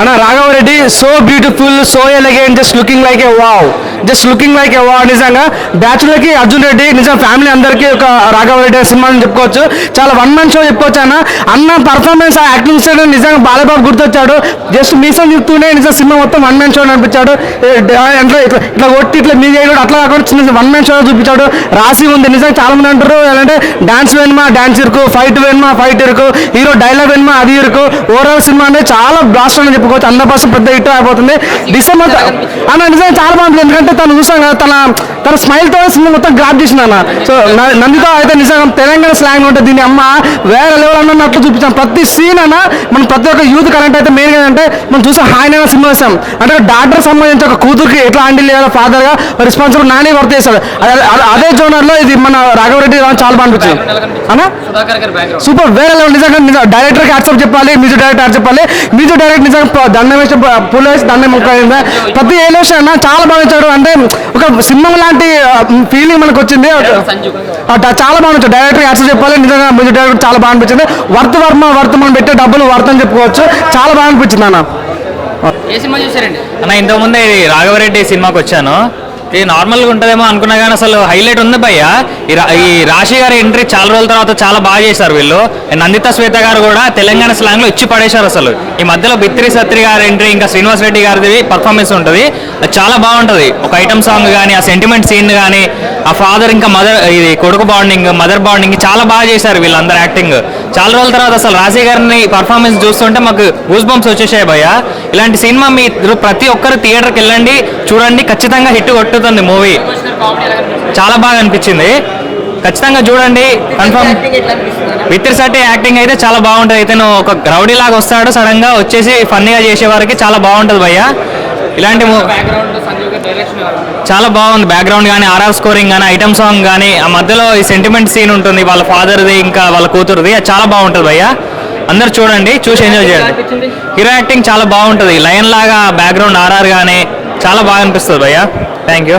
అన్న Raghava Reddy so beautiful so elegant just looking like a wow just looking like wow నిజంగా. బ్యాచులర్కి అర్జున్ రెడ్డి నిజం family అందరికీ ఒక రాఘవరెడ్డి సినిమా అని చెప్పుకోవచ్చు. చాలా వన్ మ్యాన్ షో చెప్పుకోవచ్చు అన్న. అన్న పర్ఫార్మెన్స్ యాక్టింగ్ సైడ్ నిజంగా బాలబాబు గుర్తొచ్చాడు. జస్ట్ మీసం చూస్తూనే నిజం సినిమా మొత్తం వన్ మ్యాన్ షో అనిపించాడు. అంటే ఇట్లా ఇట్లా కొట్టి ఇట్లా మీ చేయడం అట్లా కాకుండా చిన్న వన్ మ్యాన్ షో చూపించాడు. రాసి ఉంది. నిజంగా చాలా మంది అంటారు అంటే డాన్స్ వేనుమా డాన్స్ ఇరుకు ఫైట్ వేనుమా ఫైట్ ఇరుకు హీరో డైలాగ్ వేనుమా అది ఇరుకు. ఓవరాల్ సినిమా అనేది చాలా బ్లాస్ట్ అని చెప్పుకోవచ్చు. అందరి పెద్ద హిట్ అయిపోతుంది. డిసెంబర్ అన్న నిజంగా చాలా బాగుంటుంది. ఎందుకంటే తను చూసాం కదా తన తన స్మైల్తో సినిమా మొత్తం గ్రాప్ చేసిన అన్న. సో నందితో అయితే నిజంగా తెలంగాణ స్లాంగ్ ఉంటుంది దీని అమ్మ వేరే లెవెల్ అన్న అట్లా చూపించాం. ప్రతి సీన్ అన్న మనం ప్రతి ఒక్క యూత్ కరెంట్ అయితే మెయిన్ అంటే మనం చూసే హాయిన సినిమా చూసాం. అంటే డాక్టర్ సంబంధించి ఒక కూతురికి ఎట్లా హ్యాండిల్ చేయాలో ఫాదర్గా రెస్పాన్సిబుల్ నాని వర్క్ చేస్తాడు. అదే- అదే- అదే జోనర్లో ఇది మన రాఘవరెడ్డి రావు చాలా బాగా అనిపించింది. అన్న? సూపర్ వేరే లెవెల్ నిజంగా నిజంగా డైరెక్టర్కి యాక్సెప్ట్ చెప్పాలి మ్యూజిక్ డైరెక్టర్ యాక్సెప్ట్ చెప్పాలి. మ్యూజిక్ డైరెక్టర్ నిజంగా దండం వేసి పుల్ వేసి దండం ప్రతి ఎలివేషన్ అన్న చాలా బాగా ఇచ్చాడు అంటే ఒక సినిమా లాంటి ఫీలింగ్ మనకు వచ్చింది చాలా బాగా నచ్చింది డైరెక్టర్ యాక్సెస్ చెప్పాలి. నిజంగా మ్యూజిక్ డైరెక్టర్ చాలా బాగా అనిపించింది. వర్త వర్మ వర్త మనం పెట్టే డబ్బులు వర్త అని చెప్పుకోవచ్చు. చాలా బాగా అనిపించింది అన్న ఏ సినిమా చూసారండి? అన్న ఇంతకుముందే రాఘవరెడ్డి సినిమాకి వచ్చాను. ఇది నార్మల్గా ఉంటుందేమో అనుకున్నా కానీ అసలు హైలైట్ ఉంది భయ్య. ఈ రా- ఈ రాశి గారి ఎంట్రీ చాలా రోజుల తర్వాత చాలా బాగా చేశారు వీళ్ళు. నందిత శ్వేత గారు కూడా తెలంగాణ స్లాంగ్లో ఇచ్చి పడేశారు అసలు. ఈ మధ్యలో బిత్రి సత్రి గారి ఎంట్రీ ఇంకా శ్రీనివాస్ రెడ్డి గారిది పర్ఫార్మెన్స్ ఉంటుంది. అది చాలా బాగుంటుంది. ఒక ఐటమ్ సాంగ్ కానీ ఆ సెంటిమెంట్ సీన్ కానీ ఆ ఫాదర్ ఇంకా మదర్ ఇది కొడుకు బాండింగ్ మదర్ బాండింగ్ చాలా బాగా చేశారు వీళ్ళందరూ యాక్టింగ్ చాలా రోజుల తర్వాత అసలు రాజే గారిని పర్ఫార్మెన్స్ చూస్తుంటే మాకు గూస్ బంప్స్ వచ్చేసాయి భయ్య. ఇలాంటి సినిమా మీరు ప్రతి ఒక్కరు థియేటర్కి వెళ్ళండి చూడండి ఖచ్చితంగా హిట్ కొట్టుతుంది మూవీ. చాలా బాగా అనిపించింది. ఖచ్చితంగా చూడండి కన్ఫర్మ్ మిత్ర ఎట్లా సట్టి యాక్టింగ్ అయితే చాలా బాగుంటుంది. ఇతను ఒక గ్రౌడీ లాగా వస్తాడు సడన్గా వచ్చేసి ఫన్నీగా చేసే వారికి చాలా బాగుంటుంది భయ్య. ఇలాంటి చాలా బాగుంది. బ్యాక్గ్రౌండ్ కానీ ఆర్ఆర్ స్కోరింగ్ కానీ ఐటమ్ సాంగ్ కానీ ఆ మధ్యలో ఈ సెంటిమెంట్ సీన్ ఉంటుంది. వాళ్ళ ఫాదర్ది ఇంకా వాళ్ళ కూతురుది. అది చాలా బాగుంటుంది భయ్య. అందరు చూడండి చూసి ఎంజాయ్ చేయండి. హీరో యాక్టింగ్ చాలా బాగుంటుంది. లయన్ లాగా బ్యాక్గ్రౌండ్ ఆర్ఆర్ కానీ చాలా బాగా అనిపిస్తుంది భయ్య. Thank you